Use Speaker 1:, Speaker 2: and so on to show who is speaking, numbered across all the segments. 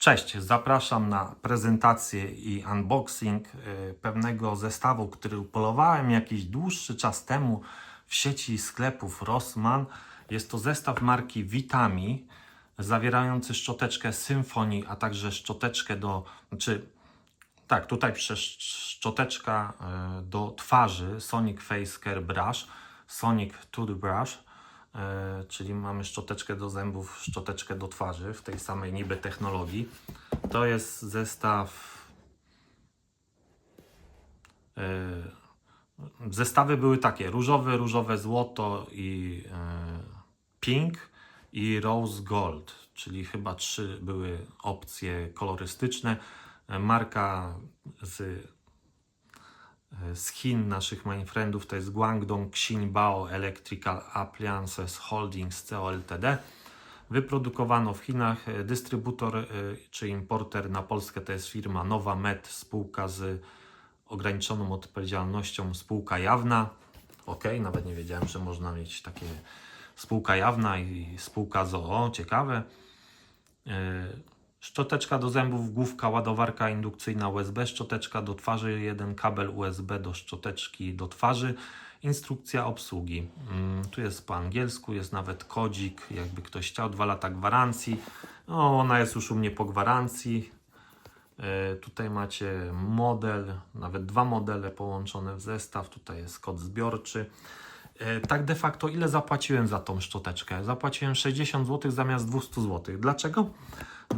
Speaker 1: Cześć, zapraszam na prezentację i unboxing y, pewnego zestawu, który upolowałem jakiś dłuższy czas temu w sieci sklepów Rossmann. Jest to zestaw marki Vitami, zawierający szczoteczkę Symfony, a także szczoteczkę do, znaczy tak, tutaj szczoteczka y, do twarzy Sonic Face Care Brush, Sonic Toothbrush, czyli mamy szczoteczkę do zębów, szczoteczkę do twarzy w tej samej niby technologii. To jest zestaw. y, Zestawy były takie: różowe, różowe złoto i y, pink i rose gold, czyli chyba trzy były opcje kolorystyczne. Marka z z Chin, naszych mainfriendów, to jest Guangdong Xinbao Electrical Appliances Holdings Co Ltd. Wyprodukowano w Chinach. E, Dystrybutor e, czy importer na Polskę to jest firma Nowa Med, spółka z ograniczoną odpowiedzialnością, spółka jawna. Ok, nawet nie wiedziałem, że można mieć takie spółka jawna i spółka ZOO, ciekawe. Szczoteczka do zębów, główka, ładowarka indukcyjna USB, szczoteczka do twarzy, jeden kabel USB do szczoteczki do twarzy, instrukcja obsługi. Mm, Tu jest po angielsku, jest nawet kodzik, jakby ktoś chciał, dwa lata gwarancji. No, ona jest już u mnie po gwarancji. E, Tutaj macie model, nawet dwa modele połączone w zestaw. Tutaj jest kod zbiorczy. E, Tak de facto, ile zapłaciłem za tą szczoteczkę? Zapłaciłem 60 zł zamiast 200 zł. Dlaczego?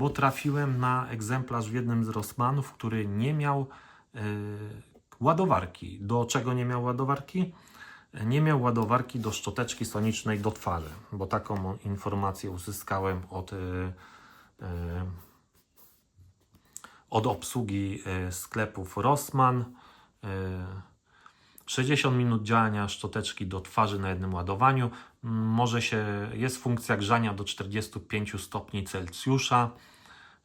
Speaker 1: Bo trafiłem na egzemplarz w jednym z Rossmanów, który nie miał e, ładowarki. Do czego nie miał ładowarki? Nie miał ładowarki do szczoteczki sonicznej do twarzy, bo taką informację uzyskałem od, e, e, od obsługi sklepów Rossmann. E, 60 minut działania szczoteczki do twarzy na jednym ładowaniu. Może się, jest funkcja grzania do 45 stopni Celsjusza.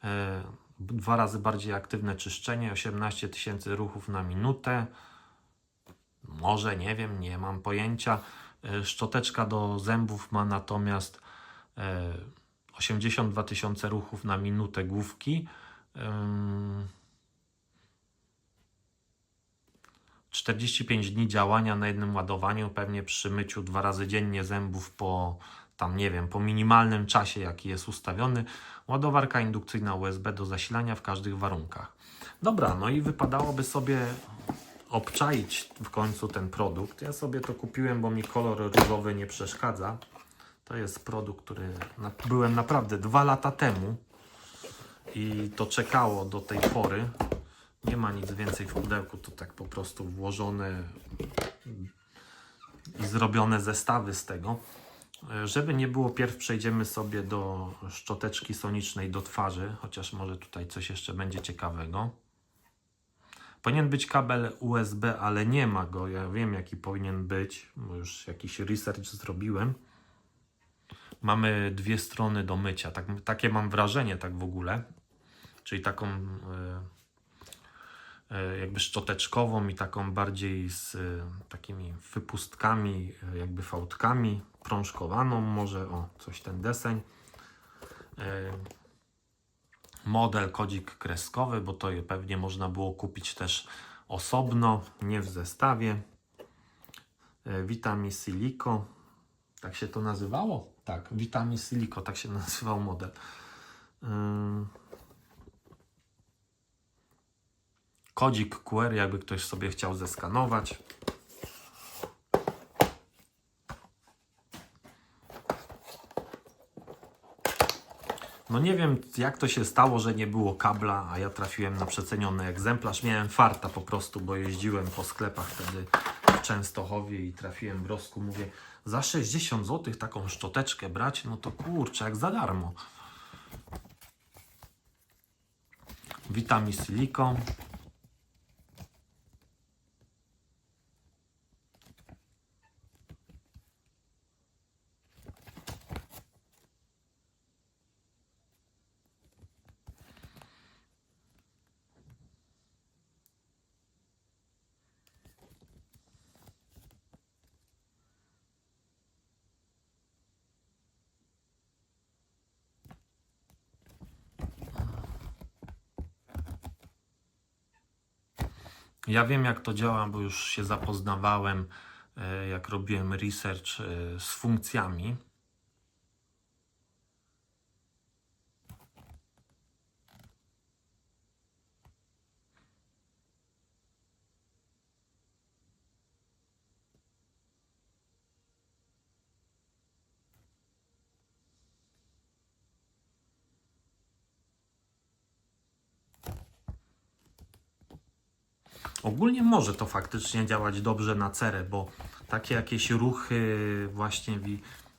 Speaker 1: E, Dwa razy bardziej aktywne czyszczenie, 18 tysięcy ruchów na minutę. Może, nie wiem, nie mam pojęcia. E, Szczoteczka do zębów ma natomiast e, 82 tysiące ruchów na minutę główki. Ym, 45 dni działania na jednym ładowaniu, pewnie przy myciu dwa razy dziennie zębów po tam nie wiem, po minimalnym czasie, jaki jest ustawiony. Ładowarka indukcyjna USB do zasilania w każdych warunkach. Dobra, no i wypadałoby sobie obczaić w końcu ten produkt. Ja sobie to kupiłem, bo mi kolor różowy nie przeszkadza. To jest produkt, który byłem naprawdę dwa lata temu i to czekało do tej pory. Nie ma nic więcej w pudełku, to tak po prostu włożone i zrobione zestawy z tego. Żeby nie było, pierw przejdziemy sobie do szczoteczki sonicznej do twarzy, chociaż może tutaj coś jeszcze będzie ciekawego. Powinien być kabel USB, ale nie ma go. Ja wiem, jaki powinien być, bo już jakiś research zrobiłem. Mamy dwie strony do mycia. Tak, takie mam wrażenie, tak w ogóle. Czyli taką. e, e, jakby szczoteczkową i taką bardziej z e, takimi wypustkami, jakby fałdkami, prążkowaną może, o, coś ten deseń. E, Model, kodzik kreskowy, bo to je pewnie można było kupić też osobno, nie w zestawie. E, Vitami Silico, tak się to nazywało? Tak, Vitami Silico, tak się nazywał model. Ym, kodzik QR, jakby ktoś sobie chciał zeskanować. No nie wiem, jak to się stało, że nie było kabla, a ja trafiłem na przeceniony egzemplarz. Miałem farta po prostu, bo jeździłem po sklepach wtedy w Częstochowie i trafiłem w Rosku. Mówię, za 60 zł taką szczoteczkę brać, no to kurczę, jak za darmo. Witami Silico. Ja wiem, jak to działa, bo już się zapoznawałem, e, jak robiłem research e, z funkcjami. Ogólnie może to faktycznie działać dobrze na cerę, bo takie jakieś ruchy właśnie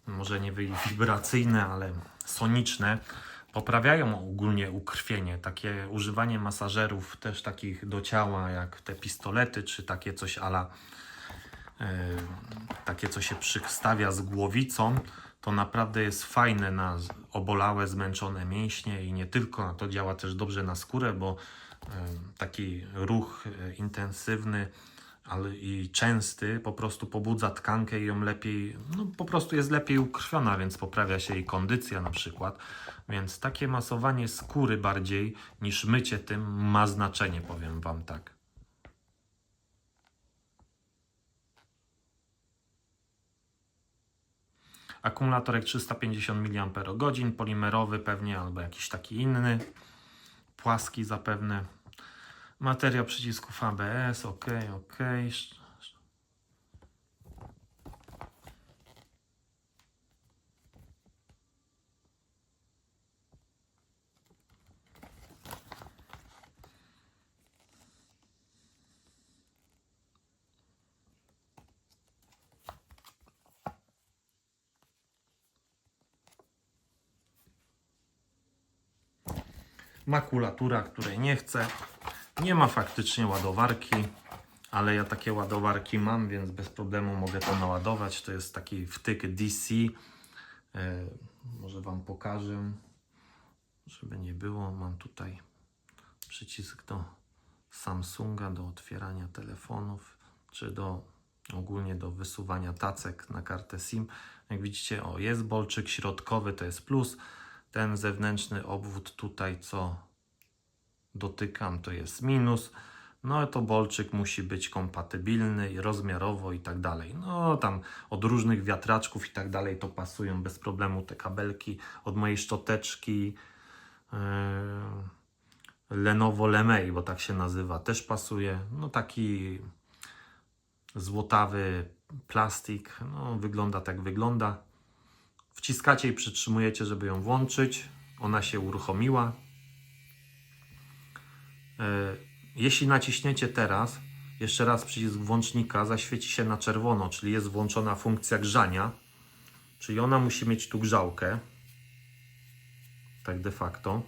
Speaker 1: może nie wi- wibracyjne, ale soniczne poprawiają ogólnie ukrwienie. Takie używanie masażerów też takich do ciała jak te pistolety czy takie coś ala e, takie co się przystawia z głowicą to naprawdę jest fajne na obolałe, zmęczone mięśnie i nie tylko, to działa też dobrze na skórę, bo taki ruch e, intensywny ale i częsty po prostu pobudza tkankę i ją lepiej, no po prostu jest lepiej ukrwiona, więc poprawia się jej kondycja na przykład. Więc takie masowanie skóry bardziej niż mycie tym ma znaczenie, powiem Wam tak. Akumulatorek 350 mAh, polimerowy pewnie albo jakiś taki inny, płaski zapewne. Materiał przycisków ABS, ok, ok. Makulatura, której nie chcę. Nie ma faktycznie ładowarki, ale ja takie ładowarki mam, więc bez problemu mogę to naładować. To jest taki wtyk DC. E, może Wam pokażę, żeby nie było. Mam tutaj przycisk do Samsunga, do otwierania telefonów, czy do ogólnie do wysuwania tacek na kartę SIM. Jak widzicie, o jest bolczyk środkowy, to jest plus. Ten zewnętrzny obwód tutaj, co dotykam, to jest minus. No to bolczyk musi być kompatybilny i rozmiarowo i tak dalej. No tam od różnych wiatraczków i tak dalej to pasują bez problemu te kabelki. Od mojej szczoteczki yy, Lenovo Lemay, bo tak się nazywa, też pasuje. No taki złotawy plastik, no wygląda tak wygląda. Wciskacie i przytrzymujecie, żeby ją włączyć. Ona się uruchomiła. E, Jeśli naciśniecie teraz, jeszcze raz przycisk włącznika, zaświeci się na czerwono, czyli jest włączona funkcja grzania. Czyli ona musi mieć tu grzałkę. Tak de facto.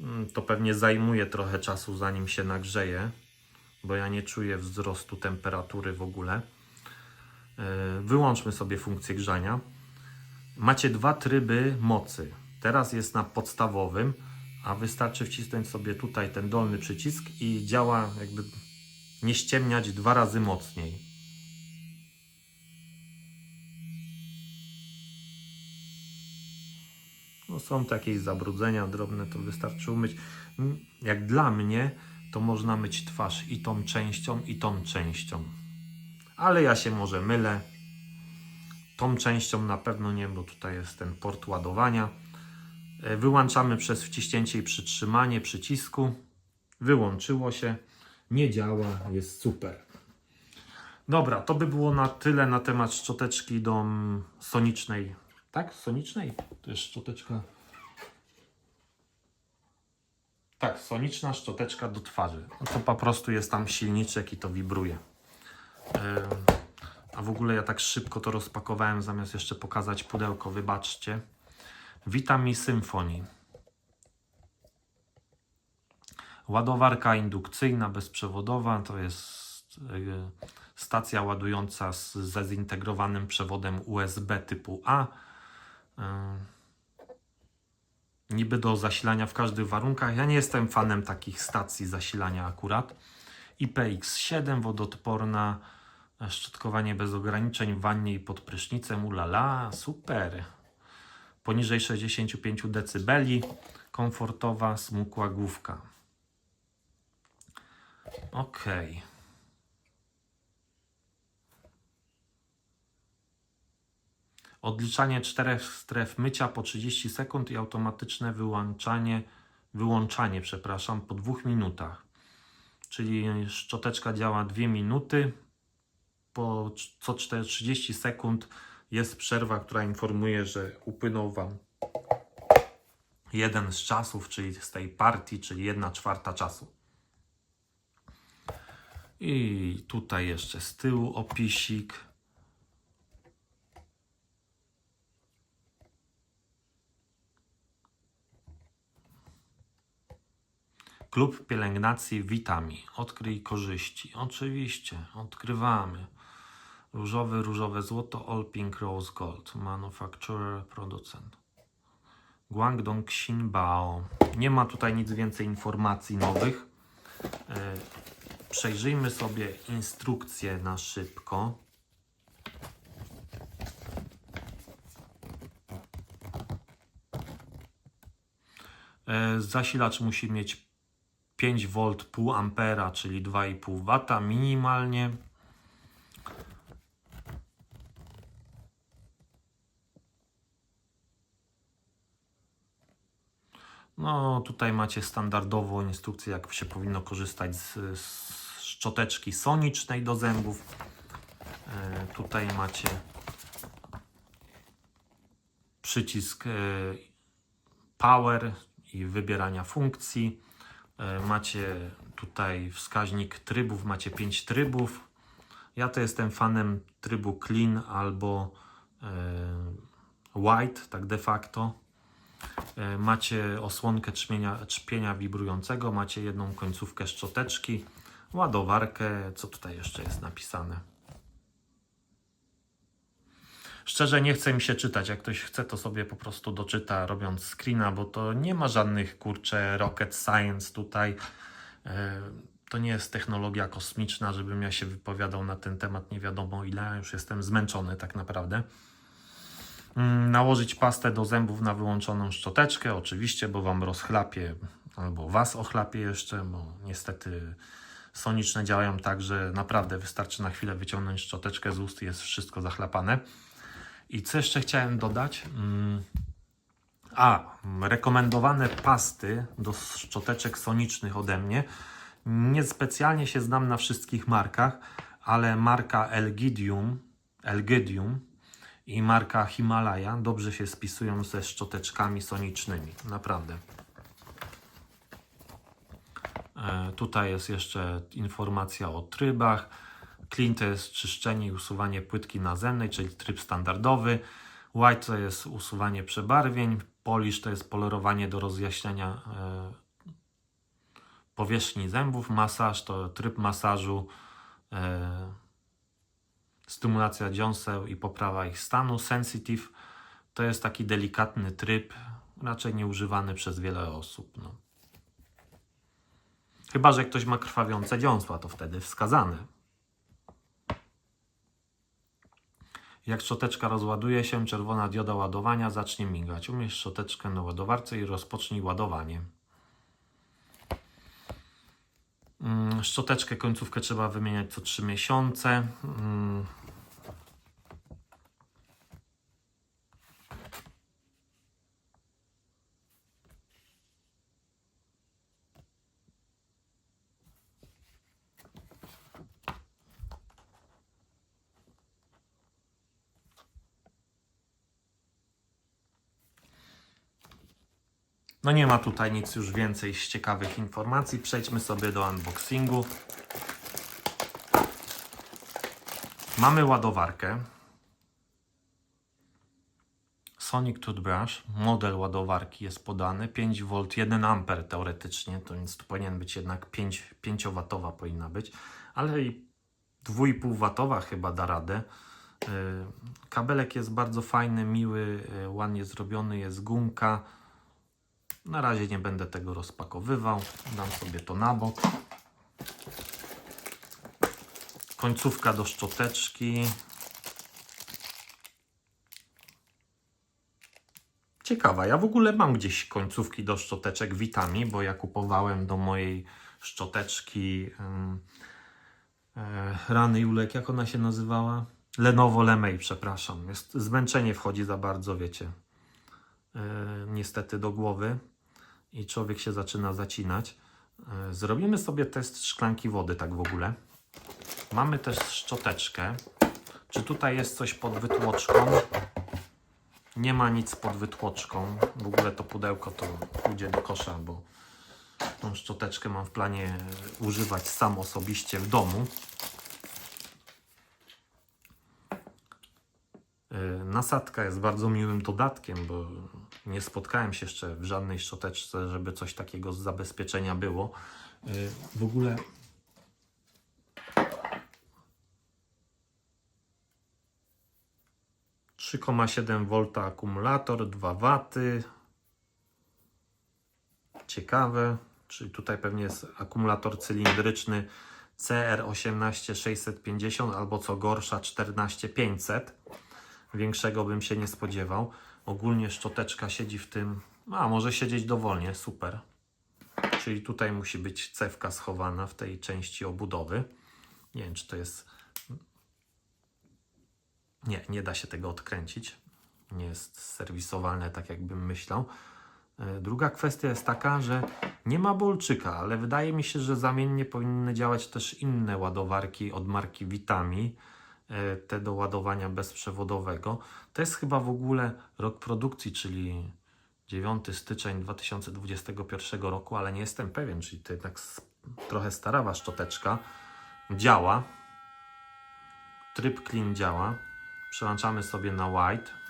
Speaker 1: Mm, To pewnie zajmuje trochę czasu, zanim się nagrzeje, bo ja nie czuję wzrostu temperatury w ogóle. E, Wyłączmy sobie funkcję grzania. Macie dwa tryby mocy. Teraz jest na podstawowym, a wystarczy wcisnąć sobie tutaj ten dolny przycisk i działa jakby nie ściemniać dwa razy mocniej. No są takie zabrudzenia drobne, to wystarczy umyć. Mm, Jak dla mnie, to można myć twarz i tą częścią, i tą częścią. Ale ja się może mylę. Tą częścią na pewno nie, bo tutaj jest ten port ładowania. E, Wyłączamy przez wciśnięcie i przytrzymanie przycisku. Wyłączyło się. Nie działa, jest super. Dobra, to by było na tyle na temat szczoteczki do mm, sonicznej. Tak? Sonicznej? To jest szczoteczka. Tak, soniczna szczoteczka do twarzy. No to po prostu jest tam silniczek i to wibruje. A w ogóle ja tak szybko to rozpakowałem, zamiast jeszcze pokazać pudełko, wybaczcie. Witam mi Symfonii. Ładowarka indukcyjna, bezprzewodowa, to jest e, stacja ładująca z, ze zintegrowanym przewodem USB typu A. Niby do zasilania w każdych warunkach. Ja nie jestem fanem takich stacji zasilania akurat. IPX7 wodoodporna, szczotkowanie bez ograniczeń w wannie i pod prysznicem. Ulala, super. Poniżej 65 dB, komfortowa, smukła główka. Okej. Odliczanie czterech stref mycia po 30 sekund i automatyczne wyłączanie, wyłączanie, przepraszam, po dwóch minutach. Czyli szczoteczka działa 2 minuty. Po co 4 30 sekund jest przerwa, która informuje, że upłynął Wam jeden z czasów, czyli z tej partii, czyli jedna czwarta czasu. I tutaj jeszcze z tyłu opisik. Klub pielęgnacji Witami. Odkryj korzyści. Oczywiście, odkrywamy. Różowy, różowe złoto, All Pink Rose Gold. Manufacturer, producent. Guangdong Xinbao. Nie ma tutaj nic więcej informacji nowych. E, Przejrzyjmy sobie instrukcję na szybko. E, Zasilacz musi mieć 5V pół ampera, czyli 2,5 W minimalnie. No, tutaj macie standardową instrukcję, jak się powinno korzystać z, z szczoteczki sonicznej do zębów. E, tutaj macie przycisk e, power i wybierania funkcji. E, macie tutaj wskaźnik trybów, macie 5 trybów. Ja to jestem fanem trybu clean albo e, white, tak de facto. E, Macie osłonkę trzmienia, trzpienia wibrującego, macie jedną końcówkę szczoteczki, ładowarkę, co tutaj jeszcze jest napisane. Szczerze nie chce mi się czytać, jak ktoś chce to sobie po prostu doczyta robiąc screena, bo to nie ma żadnych kurcze rocket science tutaj. E, To nie jest technologia kosmiczna, żebym ja się wypowiadał na ten temat nie wiadomo ile, już jestem zmęczony tak naprawdę. Mm, Nałożyć pastę do zębów na wyłączoną szczoteczkę, oczywiście, bo Wam rozchlapie, albo Was ochlapie jeszcze, bo niestety soniczne działają tak, że naprawdę wystarczy na chwilę wyciągnąć szczoteczkę z ust i jest wszystko zachlapane. I co jeszcze chciałem dodać? Mm, A, rekomendowane pasty do szczoteczek sonicznych ode mnie. Niespecjalnie się znam na wszystkich markach, ale marka Elgidium, Elgidium i marka Himalaya dobrze się spisują ze szczoteczkami sonicznymi. Naprawdę. E, tutaj jest jeszcze informacja o trybach. Clean to jest czyszczenie i usuwanie płytki nazemnej, czyli tryb standardowy. White to jest usuwanie przebarwień. Polish to jest polerowanie do rozjaśniania e, powierzchni zębów. Masaż to tryb masażu. Stymulacja dziąseł i poprawa ich stanu. Sensitive to jest taki delikatny tryb, raczej nieużywany przez wiele osób. No. Chyba, że ktoś ma krwawiące dziąsła, to wtedy wskazane. Jak szczoteczka rozładuje się, czerwona dioda ładowania zacznie migać. Umieść szczoteczkę na ładowarce i rozpocznij ładowanie. Mm, Szczoteczkę, końcówkę trzeba wymieniać co 3 miesiące. No nie ma tutaj nic już więcej z ciekawych informacji. Przejdźmy sobie do unboxingu. Mamy ładowarkę. Sonic Toothbrush. Model ładowarki jest podany. 5V, 1 A teoretycznie, to więc tu powinien być jednak 5, 5W powinna być, ale i 2,5W chyba da radę. Yy, Kabelek jest bardzo fajny, miły, yy, ładnie zrobiony, jest gumka. Na razie nie będę tego rozpakowywał. Dam sobie to na bok. Końcówka do szczoteczki. Ciekawa, ja w ogóle mam gdzieś końcówki do szczoteczek Witami, bo ja kupowałem do mojej szczoteczki. e, Rany Julek, jak ona się nazywała? Lenovo Lemay, przepraszam. Jest, zmęczenie wchodzi za bardzo, wiecie. E, niestety do głowy i człowiek się zaczyna zacinać. E, Zrobimy sobie test szklanki wody, tak w ogóle. Mamy też szczoteczkę. Czy tutaj jest coś pod wytłoczką? Nie ma nic pod wytłoczką. W ogóle to pudełko to pójdzie do kosza, bo tą szczoteczkę mam w planie używać sam osobiście w domu. Yy, Nasadka jest bardzo miłym dodatkiem, bo nie spotkałem się jeszcze w żadnej szczoteczce, żeby coś takiego z zabezpieczenia było. Yy, W ogóle Trzy 3,7 V akumulator, 2 W. Ciekawe, czyli tutaj pewnie jest akumulator cylindryczny CR18650 albo co gorsza 14500. Większego bym się nie spodziewał. Ogólnie szczoteczka siedzi w tym, a może siedzieć dowolnie, super. Czyli tutaj musi być cewka schowana w tej części obudowy. Nie wiem, czy to jest. Nie, nie da się tego odkręcić. Nie jest serwisowalne tak, jakbym myślał. E, Druga kwestia jest taka, że nie ma bolczyka, ale wydaje mi się, że zamiennie powinny działać też inne ładowarki od marki Vitami, te do ładowania bezprzewodowego. To jest chyba w ogóle rok produkcji, czyli 9 styczeń 2021 roku, ale nie jestem pewien, czyli to jednak trochę starawa szczoteczka. Działa. Tryb clean działa. Przełączamy sobie na white.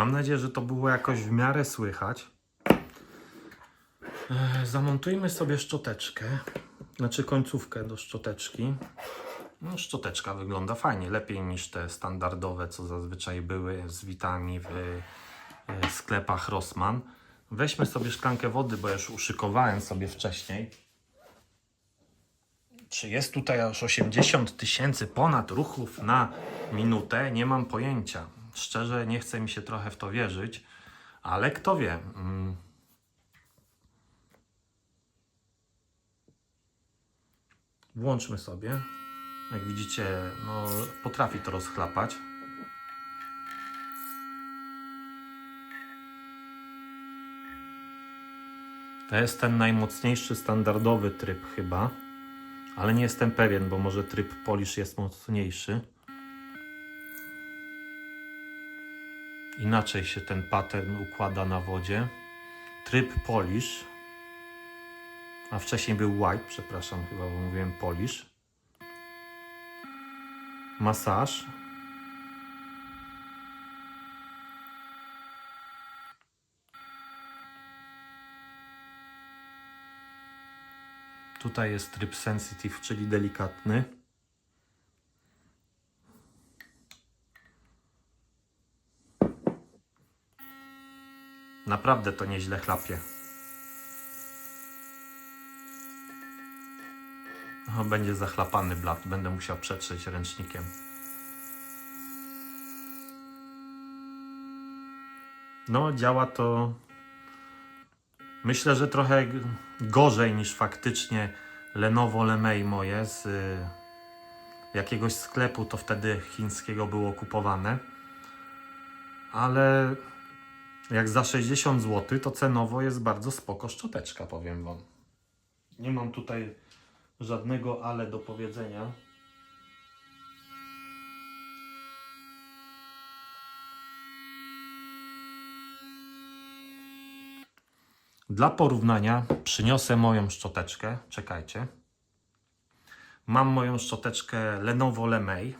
Speaker 1: Mam nadzieję, że to było jakoś w miarę słychać. E, Zamontujmy sobie szczoteczkę, znaczy końcówkę do szczoteczki. No, szczoteczka wygląda fajnie, lepiej niż te standardowe, co zazwyczaj były z witami w e, sklepach Rossmann. Weźmy sobie szklankę wody, bo już uszykowałem sobie wcześniej. Czy jest tutaj aż 80 tysięcy ponad ruchów na minutę? Nie mam pojęcia. Szczerze, nie chce mi się trochę w to wierzyć, ale kto wie. Mm. Włączmy sobie. Jak widzicie, no, potrafi to rozchlapać. To jest ten najmocniejszy standardowy tryb chyba, ale nie jestem pewien, bo może tryb Polish jest mocniejszy. Inaczej się ten pattern układa na wodzie. Tryb Polish, a wcześniej był White, przepraszam, chyba bo mówiłem Polish. Masaż. Tutaj jest tryb sensitive, czyli delikatny. Naprawdę to nieźle chlapie. O, będzie zachlapany blat, będę musiał przetrzeć ręcznikiem. No, działa to. Myślę, że trochę gorzej niż faktycznie Lenovo Lemay moje z y, jakiegoś sklepu, to wtedy chińskiego było kupowane. Ale jak za 60 zł, to cenowo jest bardzo spoko szczoteczka, powiem Wam. Nie mam tutaj żadnego ale do powiedzenia. Dla porównania przyniosę moją szczoteczkę. Czekajcie. Mam moją szczoteczkę Lenovo Lemay.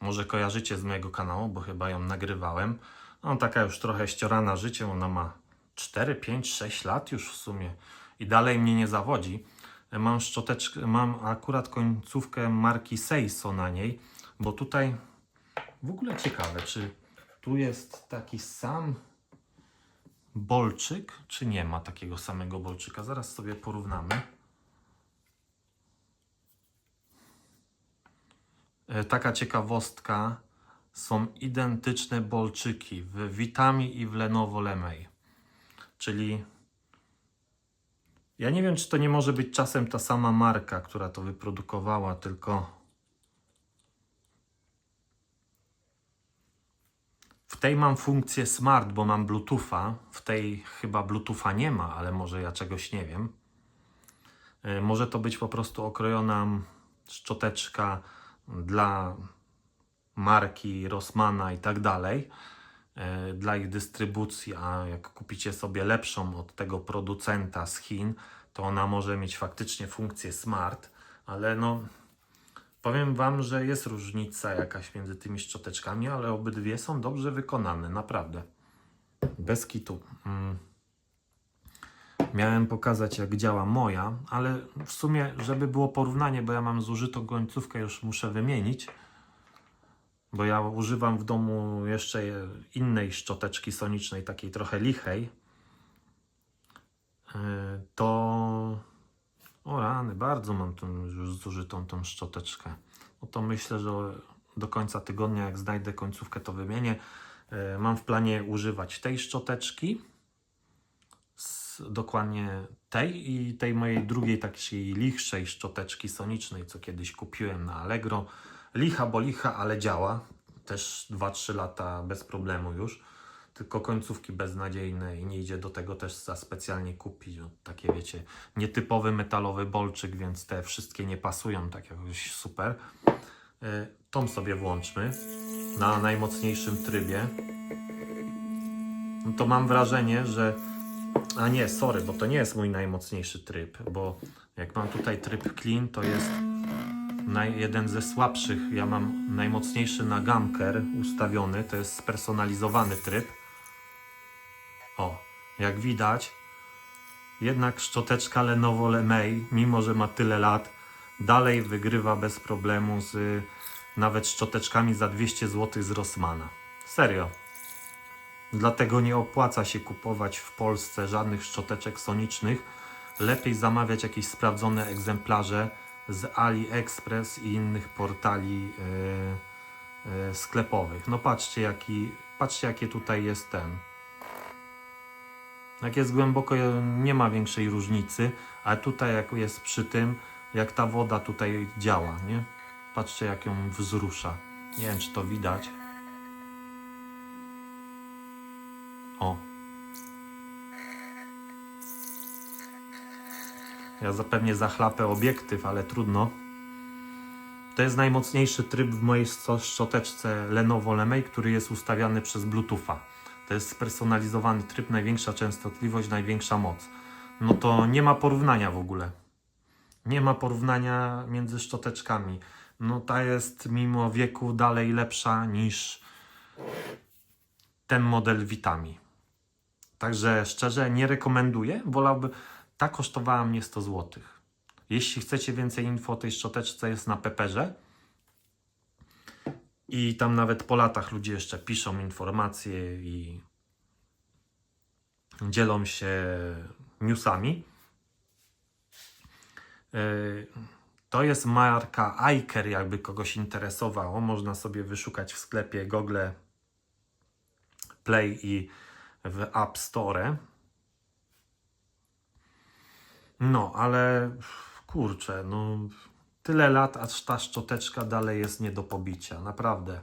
Speaker 1: Może kojarzycie z mojego kanału, bo chyba ją nagrywałem. No, taka już trochę ściorana życiem. Ona ma 4, 5, 6 lat już w sumie i dalej mnie nie zawodzi. Mam szczoteczkę, mam akurat końcówkę marki Seiso na niej. Bo tutaj w ogóle ciekawe, czy tu jest taki sam bolczyk, czy nie ma takiego samego bolczyka. Zaraz sobie porównamy. E, Taka ciekawostka. Są identyczne bolczyki w Vitami i w Lenovo Lemay. Czyli ja nie wiem, czy to nie może być czasem ta sama marka, która to wyprodukowała, tylko w tej mam funkcję smart, bo mam Bluetootha. W tej chyba Bluetootha nie ma, ale może ja czegoś nie wiem. E, Może to być po prostu okrojona szczoteczka dla marki Rossmana i tak dalej e, dla ich dystrybucji, a jak kupicie sobie lepszą od tego producenta z Chin, to ona może mieć faktycznie funkcję smart, ale no powiem Wam, że jest różnica jakaś między tymi szczoteczkami, ale obydwie są dobrze wykonane, naprawdę. Bez kitu. Mm. Miałem pokazać, jak działa moja, ale w sumie, żeby było porównanie, bo ja mam zużytą końcówkę, już muszę wymienić, bo ja używam w domu jeszcze innej szczoteczki sonicznej, takiej trochę lichej, Yy, to o rany, bardzo mam tą już zużytą tą szczoteczkę. No to myślę, że do końca tygodnia, jak znajdę końcówkę, to wymienię. Yy, Mam w planie używać tej szczoteczki, dokładnie tej i tej mojej drugiej takiej lichszej szczoteczki sonicznej, co kiedyś kupiłem na Allegro. Licha, bo licha, ale działa. Też 2-3 lata bez problemu już. Tylko końcówki beznadziejne i nie idzie do tego też za specjalnie kupić. No, takie wiecie, nietypowy metalowy bolczyk, więc te wszystkie nie pasują tak jakoś super. Y, Tą sobie włączmy na najmocniejszym trybie. No to mam wrażenie, że. A nie, sorry, bo to nie jest mój najmocniejszy tryb, bo jak mam tutaj tryb clean, to jest naj, jeden ze słabszych. Ja mam najmocniejszy na Gamker ustawiony, to jest spersonalizowany tryb. O, jak widać, jednak szczoteczka Lenovo Lemay, mimo że ma tyle lat, dalej wygrywa bez problemu z y, nawet szczoteczkami za 200 zł z Rossmana. Serio. Dlatego nie opłaca się kupować w Polsce żadnych szczoteczek sonicznych. Lepiej zamawiać jakieś sprawdzone egzemplarze z AliExpress i innych portali yy, yy, sklepowych. No patrzcie, jaki, patrzcie jakie tutaj jest ten. Jak jest głęboko, nie ma większej różnicy, ale tutaj jak jest przy tym, jak ta woda tutaj działa, nie? Patrzcie jak ją wzrusza. Nie wiem czy to widać. O. Ja zapewnie zachlapę obiektyw, ale trudno. To jest najmocniejszy tryb w mojej szczoteczce Lenovo Lemay, który jest ustawiany przez Bluetootha. To jest spersonalizowany tryb, największa częstotliwość, największa moc. No to nie ma porównania w ogóle. Nie ma porównania między szczoteczkami. No ta jest mimo wieku dalej lepsza niż ten model Vitami. Także szczerze nie rekomenduję. Wolałbym. Ta kosztowała mnie 100 zł. Jeśli chcecie więcej info o tej szczoteczce, jest na Peperze. I tam nawet po latach ludzie jeszcze piszą informacje i dzielą się newsami. Yy, To jest marka Aiker, jakby kogoś interesowało. Można sobie wyszukać w sklepie Google Play i w App Store. No, ale kurczę, no tyle lat, a ta szczoteczka dalej jest nie do pobicia, naprawdę.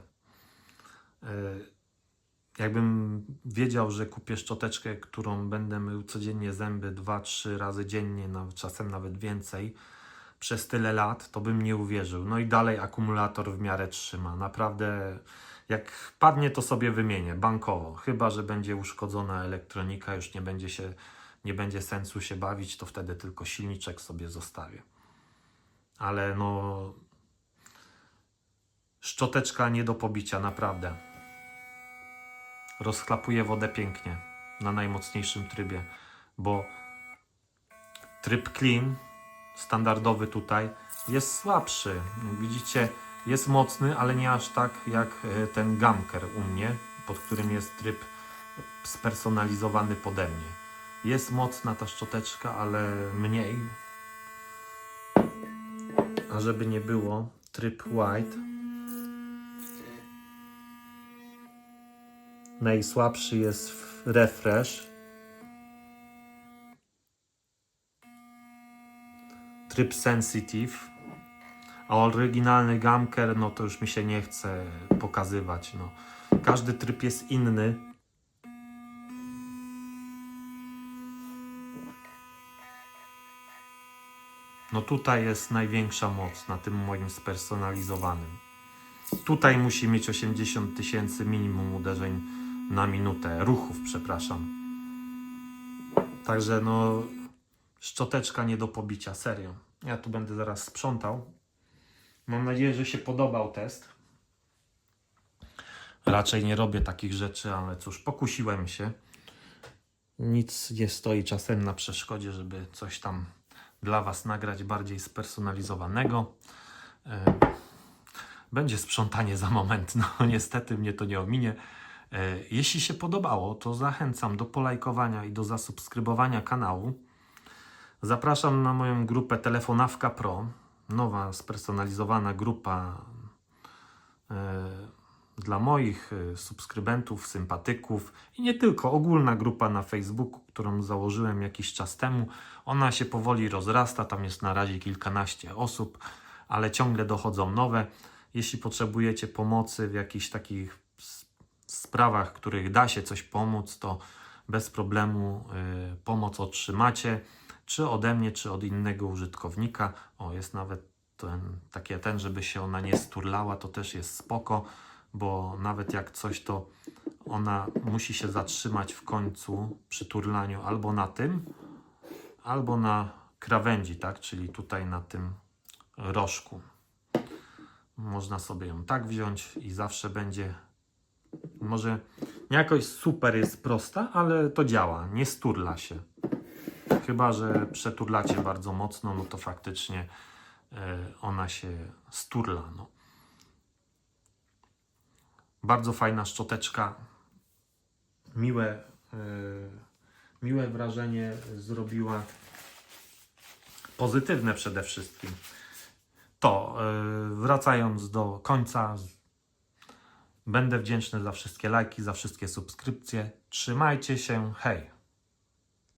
Speaker 1: Yy, Jakbym wiedział, że kupię szczoteczkę, którą będę mył codziennie zęby 2-3 razy dziennie, czasem nawet więcej, przez tyle lat, to bym nie uwierzył. No i dalej akumulator w miarę trzyma. Naprawdę, jak padnie, to sobie wymienię bankowo. Chyba, że będzie uszkodzona elektronika, już nie będzie się, nie będzie sensu się bawić, to wtedy tylko silniczek sobie zostawię. Ale no, szczoteczka nie do pobicia, naprawdę. Rozchlapuje wodę pięknie na najmocniejszym trybie, bo tryb clean, standardowy tutaj, jest słabszy. Widzicie, Jest mocny, ale nie aż tak jak e, ten Gamker u mnie, pod którym jest tryb spersonalizowany pode mnie. Jest mocna ta szczoteczka, ale mniej. A żeby nie było, tryb white. Najsłabszy jest refresh. Tryb sensitive. A oryginalny Gamker, no to już mi się nie chce pokazywać. No. Każdy tryb jest inny. No tutaj jest największa moc na tym moim spersonalizowanym. Tutaj musi mieć 80 tysięcy minimum uderzeń na minutę, ruchów, przepraszam. Także no, szczoteczka nie do pobicia, serio. Ja tu będę zaraz sprzątał. Mam nadzieję, że się podobał test. Raczej nie robię takich rzeczy, ale cóż, pokusiłem się. Nic nie stoi czasem na przeszkodzie, żeby coś tam dla Was nagrać bardziej spersonalizowanego. E, Będzie sprzątanie za moment, no niestety mnie to nie ominie. E, Jeśli się podobało, to zachęcam do polajkowania i do zasubskrybowania kanału. Zapraszam na moją grupę Telefonawka Pro. Nowa, spersonalizowana grupa e, dla moich e, subskrybentów, sympatyków i nie tylko. Ogólna grupa na Facebooku, którą założyłem jakiś czas temu. Ona się powoli rozrasta. Tam jest na razie kilkanaście osób, ale ciągle dochodzą nowe. Jeśli potrzebujecie pomocy w jakichś takich sprawach, których da się coś pomóc, to bez problemu y, pomoc otrzymacie, czy ode mnie, czy od innego użytkownika. O, jest nawet ten, takie ten, żeby się ona nie sturlała, to też jest spoko, bo nawet jak coś, to ona musi się zatrzymać w końcu przy turlaniu albo na tym, albo na krawędzi, tak, czyli tutaj na tym rożku. Można sobie ją tak wziąć i zawsze będzie. Może nie jakoś super jest prosta, ale to działa, nie sturla się. Chyba, że przeturlacie bardzo mocno, no to faktycznie e, ona się sturla. No. Bardzo fajna szczoteczka. Miłe, e, miłe wrażenie zrobiła. Pozytywne przede wszystkim. To e, wracając do końca, będę wdzięczny za wszystkie lajki, za wszystkie subskrypcje. Trzymajcie się, hej!